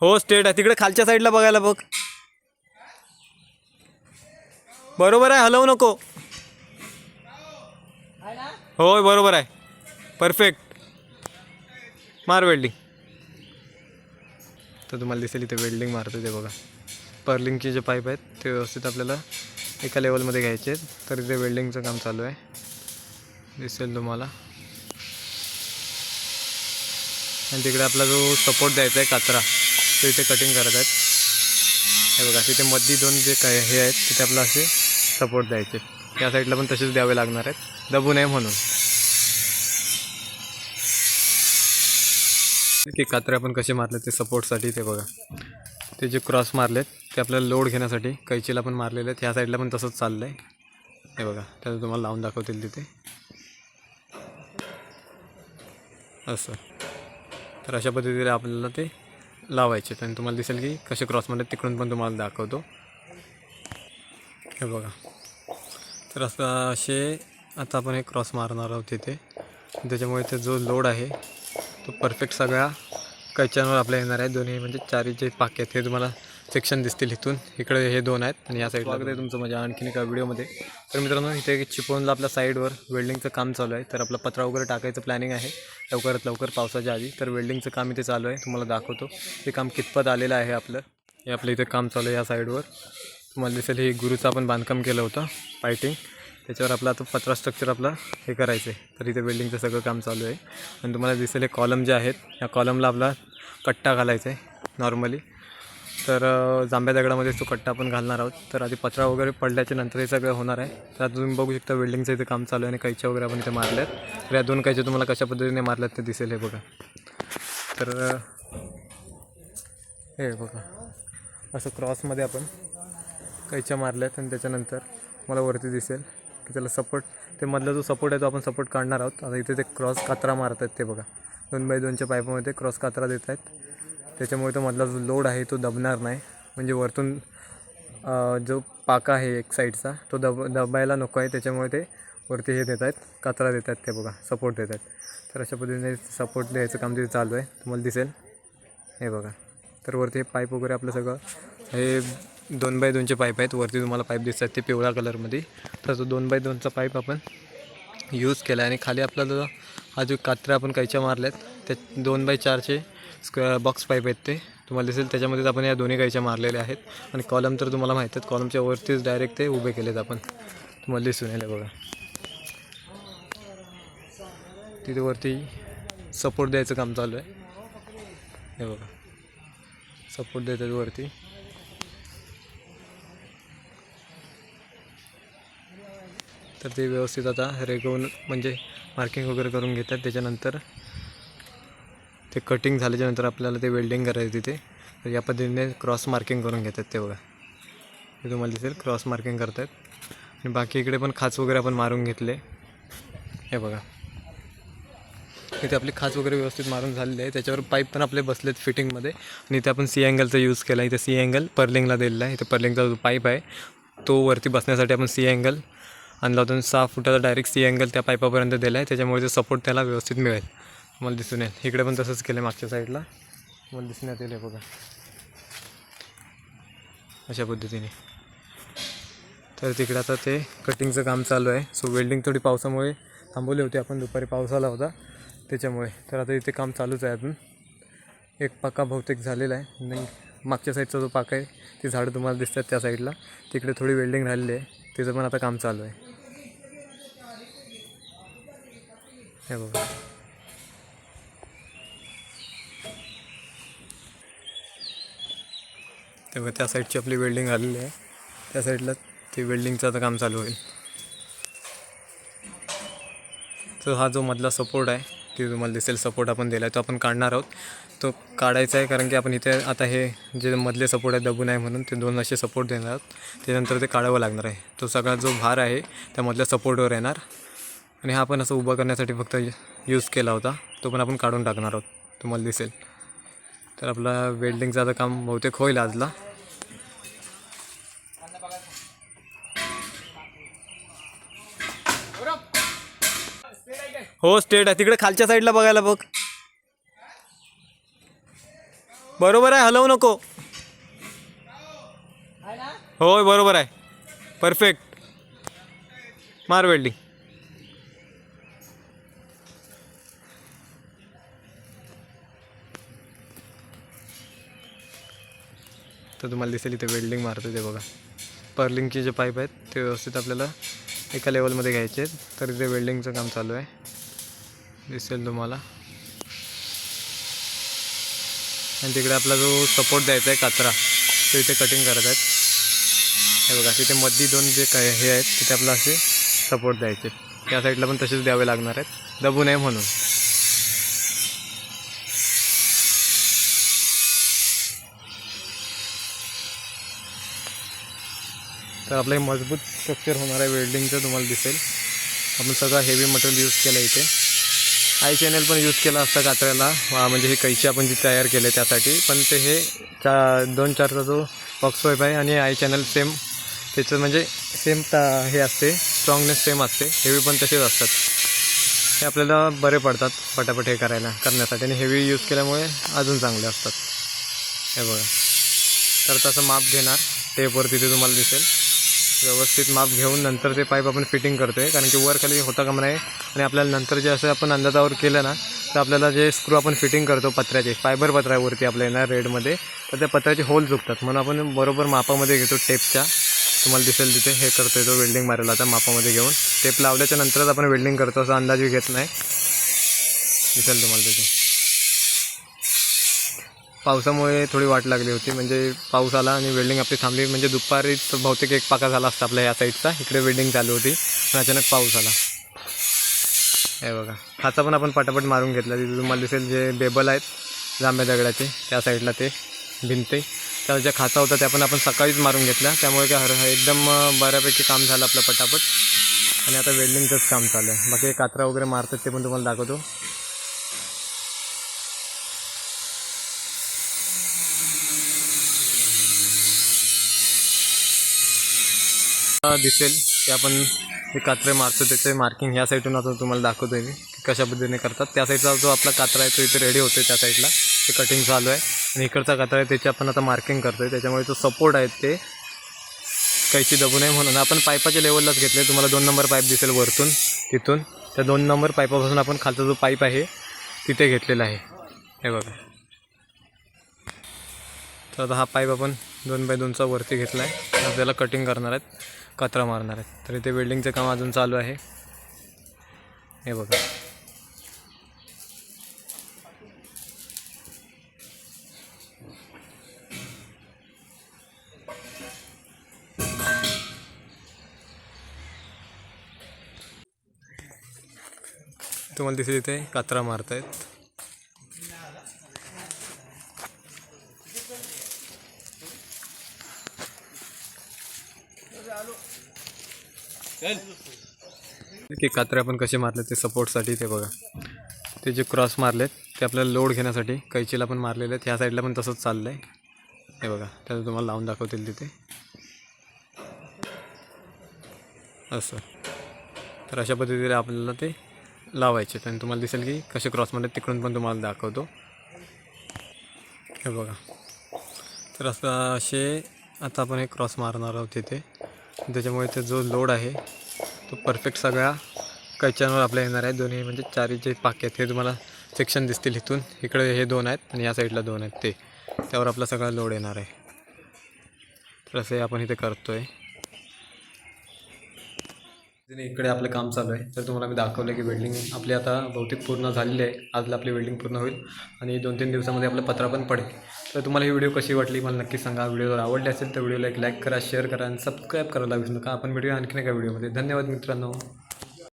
हो स्टेट आहे. तिकडे खालच्या साईडला बघायला बघ. बरोबर आहे हलवू नको. होय बरोबर आहे. परफेक्ट मार वेल्डिंग तर तुम्हाला दिसेल इथे वेल्डिंग मारतो ते बघा. पर्लिंगचे जे पाईप आहेत ते व्यवस्थित आपल्याला एका लेवलमध्ये घ्यायचे आहेत. तर इथे वेल्डिंगचं काम चालू आहे. दिसेल तुम्हाला. आणि तिकडे आपला जो सपोर्ट द्यायचा आहे कात्रा तो इथे कटिंग करत आहेत. हे बघा तिथे मध्ये दोन जे काय हे आहेत तिथे आपला असे सपोर्ट द्यायचे. या साईडला पण तसेच द्यावे लागणार आहेत. दबू नये म्हणून. की कात्रे आपण कसे मारले ते सपोर्टसाठी ते बघा. ते जे क्रॉस मारलेत ते आपल्याला लोड घेण्यासाठी कैचीला पण मारलेले आहेत. ह्या साईडला पण तसंच चाललं आहे हे बघा त्याचं तुम्हाला लावून दाखवतील तिथे. असं. तर अशा पद्धतीने आपल्याला ते लावायचे. आणि तुम्हाला दिसेल की कसे क्रॉस मारले तिकडून पण तुम्हाला दाखवतो. हे बघा. तर असं असे आता आपण एक क्रॉस मारणार आहोत तिथे. त्याच्यामुळे ते जो लोड आहे तो परफेक्ट सगळ्या कैच्यांवर आपल्या येणार आहे. दोन्ही म्हणजे चारी जे पाके आहेत. हे तुम्हाला सेक्शन दिसतील इथून. इकडे हे दोन आहेत आणि या साईडला आहे तुमचं माझ्या आणखीन एका व्हिडिओमध्ये. तर मित्रांनो इथे चिपळूणला आपल्या साईडवर वेल्डिंगचं काम चालू आहे. तर आपला पत्रा वगैरे टाकायचं प्लॅनिंग आहे. लवकरात लवकर पावसाच्या आधी. तर वेल्डिंगचं काम इथे चालू आहे. तुम्हाला दाखवतो. हे काम कितपत आलेलं आहे आपलं. हे आपलं इथे काम चालू आहे या साईडवर तुम्हाला दिसेल हे गुरुचं आपण बांधकाम केलं होतं पायटिंग त्याच्यावर आपला आता पत्रा स्ट्रक्चर आपला हे करायचं आहे. तर इथे वेल्डिंगचं सगळं काम चालू आहे. आणि तुम्हाला दिसेल हे कॉलम जे आहेत या कॉलमला आपला कट्टा घालायचा आहे नॉर्मली तर जांभ्या दगडामध्ये तो कट्टा आपण घालणार आहोत. तर आधी पत्रा वगैरे पडल्याच्या नंतर हे सगळं होणार आहे. तर आता तुम्ही बघू शकता वेल्डिंगचं इथे काम चालू आहे आणि कैच्या वगैरे आपण इथे मारल्यात. तर या दोन कैच्या तुम्हाला कशा पद्धतीने मारल्यात ते दिसेल हे बघा. तर हे बघा. असं क्रॉसमध्ये आपण कैच्या मारल्यात आणि त्याच्यानंतर मला वरती दिसेल की त्याला सपोर्ट ते मधला जो सपोर्ट आहे तो आपण सपोर्ट काढणार आहोत. आता इथे ते क्रॉस कात्रा मारत आहेत ते बघा. दोन बाय दोनच्या पाईपामध्ये क्रॉस कात्रा देत आहेत त्याच्यामुळे तो मधला जो लोड आहे तो दबणार नाही. म्हणजे वरतून जो पाका आहे एक साईडचा तो दब दबायला नको आहे. त्याच्यामुळे ते वरती हे देत आहेत कचरा देत आहेत ते बघा सपोर्ट देत आहेत तर अशा पद्धतीने सपोर्ट द्यायचं काम तिथे चालू आहे. तुम्हाला दिसेल. हे बघा. तर वरती हे पाईप वगैरे आपलं सगळं हे दोन बाय दोनचे पाईप आहेत. वरती तुम्हाला पाईप दिसतात ते पिवळ्या कलरमध्ये. तर तो दोन बाय दोनचा पाईप आपण यूज केला आहे. आणि खाली आपला जो हा जो कात्र्या आपण कैच्या मारल्यात त्या दोन बाय चारचे स्क्वेअर बॉक्स पाईप आहेत ते. तुम्हाला दिसेल त्याच्यामध्येच आपण या दोन्ही गायच्या मारलेल्या आहेत. आणि कॉलम तर तुम्हाला माहीत आहेत कॉलमच्या वरतीच डायरेक्ट ते उभे केलेत आपण. तुम्हाला दिसून येईल बघा. तिथे वरती सपोर्ट द्यायचं काम चालू आहे. हे बघा. सपोर्ट देतात वरती. तर ते व्यवस्थित आता रेगवून म्हणजे मार्किंग वगैरे करून घेतात. त्याच्यानंतर ते कटिंग झाल्याच्यानंतर आपल्याला ते वेल्डिंग करायचं तिथे. तर या पद्धतीने क्रॉस मार्किंग करून घेतात ते बघा. हे तुम्हाला दिसेल क्रॉस मार्किंग करतात. आणि बाकी इकडे पण खाच वगैरे आपण मारून घेतले. हे बघा. इथे आपली खाच वगैरे व्यवस्थित मारून झालेली आहे. त्याच्यावर पाईप पण आपले बसलेत फिटिंगमध्ये आणि इथे आपण सी अँगलचा यूज केला. इथे सी अँगल पर्लिंगला दिलेला आहे. इथे पर्लिंगचा जो पाईप आहे तो वरती बसण्यासाठी आपण सी अँगल आणला होता सहा फुटाचा डायरेक्ट सी अँगल त्या पाईपापर्यंत दिला आहे. त्याच्यामुळे ते सपोर्ट त्याला व्यवस्थित मिळेल. मला दिसून येईल. इकडे पण तसंच केलं आहे मागच्या साईडला मला दिसून येईल बघा. अशा पद्धतीने. तर तिकडे आता ते कटिंगचं काम चालू आहे. सो वेल्डिंग थोडी पावसामुळे थांबवली होती. आपण दुपारी पाऊस आला होता. त्याच्यामुळे. तर आता इथे काम चालूच आहे अजून. एक पाका बहुतेक झालेला आहे. नाही मागच्या साईडचा जो पाका आहे ती झाडं तुम्हाला दिसतात त्या साईडला तिकडे थोडी वेल्डिंग राहिलेली आहे. तिचं पण आता काम चालू आहे. हे बघा. तेव्हा त्या साईडची आपली वेल्डिंग आलेली आहे. त्या साईडला ते वेल्डिंगचं आता काम चालू होईल. तर हा जो मधला सपोर्ट आहे ते तुम्हाला दिसेल. सपोर्ट आपण दिला आहे तो आपण काढणार आहोत. तो काढायचा आहे कारण की आपण इथे आता हे जे मधले सपोर्ट आहे दबून आहे म्हणून ते दोन असे सपोर्ट देणार आहोत. त्यानंतर ते काढावं लागणार आहे. तो सगळा जो भार आहे त्या मधल्या सपोर्टवर येणार. आणि हा आपण असं उभा करण्यासाठी फक्त यूज केला होता. तो पण आपण काढून टाकणार आहोत. तुम्हाला दिसेल. तर आपला वेल्डिंगचं आता काम बहुतेक होईल आजला. हो स्टेट आहे. तिकडे खालच्या साईडला बघायला बघ. बरोबर आहे हलवू नको. होय बरोबर आहे. परफेक्ट मार वेल्डिंग. तर तुम्हाला दिसेल इथे वेल्डिंग मारतो ते बघा. पर्लिंगचे जे पाईप आहेत ते व्यवस्थित आपल्याला एका लेवलमध्ये घ्यायचे आहेत. तर इथे वेल्डिंगचं काम चालू आहे. दिसेल तुम्हाला. आणि तिकडे आपला जो सपोर्ट द्यायचा आहे कचरा तो इथे कटिंग करत आहेत. हे बघा तिथे मधली दोन जे काय हे आहेत तिथे आपलं असे सपोर्ट द्यायचे त्या साईडला पण तसेच द्यावे लागणार आहेत. दबू नये म्हणून. तर आपलं हे मजबूत स्ट्रक्चर होणार आहे वेल्डिंगचं तुम्हाला दिसेल. आपण सगळं हेवी मटेरियल यूज केलं इथे. आय चॅनल पण यूज केला असता कात्र्याला म्हणजे हे कैची आपण जी तयार केले त्यासाठी. पण ते हे चा दोन चारचा जो बॉक्स वाईप आहे आणि आय चॅनल सेम त्याचं म्हणजे सेम ता हे असते. स्ट्रॉंगनेस सेम असते. हेवी पण तसेच असतात. हे आपल्याला बरे पडतात पटापट हे करायला करण्यासाठी. आणि हेवी यूज केल्यामुळे अजून चांगले असतात. हे बघा. तर तसं माप घेणार. टेपवर तिथे तुम्हाला दिसेल. व्यवस्थित माप घेऊन नंतर ते पाईप आपण फिटिंग करतो आहे कारण की वर खाली होता कामा नाही आणि आपल्याला नंतर जे असं आपण अंदाजावर केलं ना तर आपल्याला जे स्क्रू आपण फिटिंग करतो पत्र्याचे फायबर पत्र्यावरती आपल्या येणार रेडमध्ये तर त्या पत्र्याचे होल चुकतात म्हणून आपण बरोबर मापामध्ये घेतो टेपच्या तुम्हाला दिसेल तिथे हे करतो तो वेल्डिंग मारायला आता मापामध्ये घेऊन. टेप लावल्याच्या नंतरच आपण वेल्डिंग करतो असा अंदाज घेत नाही. दिसेल तुम्हाला तिथे. पावसामुळे थोडी वाट लागली होती. म्हणजे पाऊस आला आणि वेल्डिंग आपली थांबली. म्हणजे दुपारीच बहुतेक एक पाका झाला असता आपल्या या साईडचा इकडे वेल्डिंग चालू होती पण अचानक पाऊस आला. हे बघा. हाचा पण आपण पटापट मारून घेतला. तिथे तुम्हाला दिसेल जे बेबल आहेत जांभ्या दगडाचे त्या साईडला ते भिंते. त्या ज्या खाचा होता त्या पण आपण सकाळीच मारून घेतल्या. त्यामुळे काय हर एकदम बऱ्यापैकी काम झालं आपलं पटापट. आणि आता वेल्डिंगचंच काम चालू आहे. बाकी कात्रा वगैरे मारतात ते पण तुम्हाला दाखवतो. दिसेल की आपण जे कात्रे मारतो त्याचे मार्किंग ह्या साईडून आता तुम्हाला दाखवतोय मी की कशा पद्धतीने करतात. त्या साईडचा जो आपला कात्रा आहे तो इथे रेडी होतोय त्या साईडला ते कटिंग चालू आहे. आणि इकडचा कात्रा आहे त्याची आपण आता मार्किंग करतोय. त्याच्यामुळे जो सपोर्ट आहे ते कैची दबू नये म्हणून. आपण पाईपाच्या लेवललाच घेतले. तुम्हाला दोन नंबर पाईप दिसेल वरतून तिथून. त्या दोन नंबर पाईपापासून आपण खालचा जो पाईप आहे तिथे घेतलेला आहे. हे बघा. तर आता हा पाईप आपण दोन बाय दोनचा वरती घेतला आहे त्याला कटिंग करणार आहेत. कचरा मारणार आहेत. तर इथे वेल्डिंगचं काम अजून चालू आहे. हे बघा. तुम्हाला दिसेल इथे कात्रा मारतायत. की कात्रे आपण कसे मारले ते सपोर्टसाठी ते बघा. ते जे क्रॉस मारलेत ते आपल्याला लोड घेण्यासाठी कैचीला पण मारलेले आहेत. ह्या साईडला पण तसंच चाललं आहे हे बघा त्याचं तुम्हाला लावून दाखवतील तिथे. असं. तर अशा पद्धतीने आपल्याला ते लावायचे. आणि तुम्हाला दिसेल की कसे क्रॉस मारले तिकडून पण तुम्हाला दाखवतो. हे बघा. तर असं असे आता आपण हे क्रॉस मारणार आहोत तिथे. त्याच्यामुळे ते जो लोड आहे तो परफेक्ट सगळ्या कैच्यांवर आपल्या येणार आहे. दोन्ही म्हणजे चारी जे पाके आहेत हे तुम्हाला सेक्शन दिसतील इथून. इकडे हे दोन आहेत आणि या साईडला दोन आहेत ते. त्यावर आपला सगळा लोड येणार आहे. तर असं आपण इथे करतो आहे इकडे आपलं काम चालू आहे. तर तुम्हाला मी दाखवलं की वेल्डिंग आपली आता बहुतेक पूर्ण झालेली आहे. आजला आपली वेल्डिंग पूर्ण होईल आणि दोन तीन दिवसामध्ये आपलं पत्रा पण पडेल. तर तुम्हाला ही व्हिडिओ कशी वाटली मला नक्की सांगा. व्हिडिओ जर आवडली असेल तर व्हिडिओला एक लाईक करा शेअर करा आणि सबस्क्राईब करायला विसरू नका. आपण व्हिडिओ आणखीन एका व्हिडिओमध्ये धन्यवाद मित्रांनो.